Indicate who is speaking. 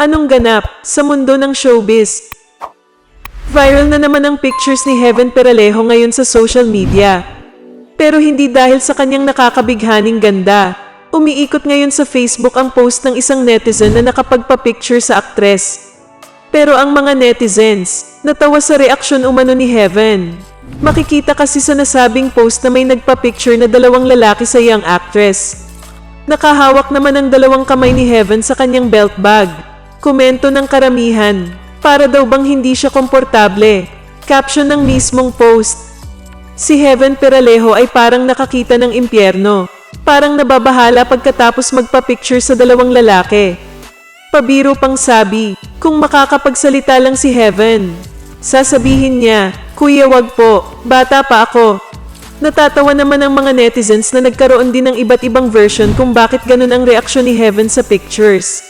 Speaker 1: Anong ganap sa mundo ng showbiz? Viral na naman ang pictures ni Heaven Peralejo ngayon sa social media. Pero hindi dahil sa kanyang nakakabighaning ganda. Umiikot ngayon sa Facebook ang post ng isang netizen na nakapagpa-picture sa aktres. Pero ang mga netizens, natawa sa reaksyon umano ni Heaven. Makikita kasi sa nasabing post na may nagpa-picture na dalawang lalaki sa young actress. Nakahawak naman ang dalawang kamay ni Heaven sa kanyang belt bag. Komento ng karamihan, para daw bang hindi siya komportable. Caption ng mismong post, Si Heaven Peralejo ay parang nakakita ng impyerno. Parang nababahala pagkatapos magpa-picture sa dalawang lalaki. Pabiro pang sabi, kung makakapagsalita lang si Heaven. Sasabihin niya, Kuya wag po, bata pa ako. Natatawa naman ang mga netizens na nagkaroon din ng iba't ibang version kung bakit ganun ang reaksyon ni Heaven sa pictures.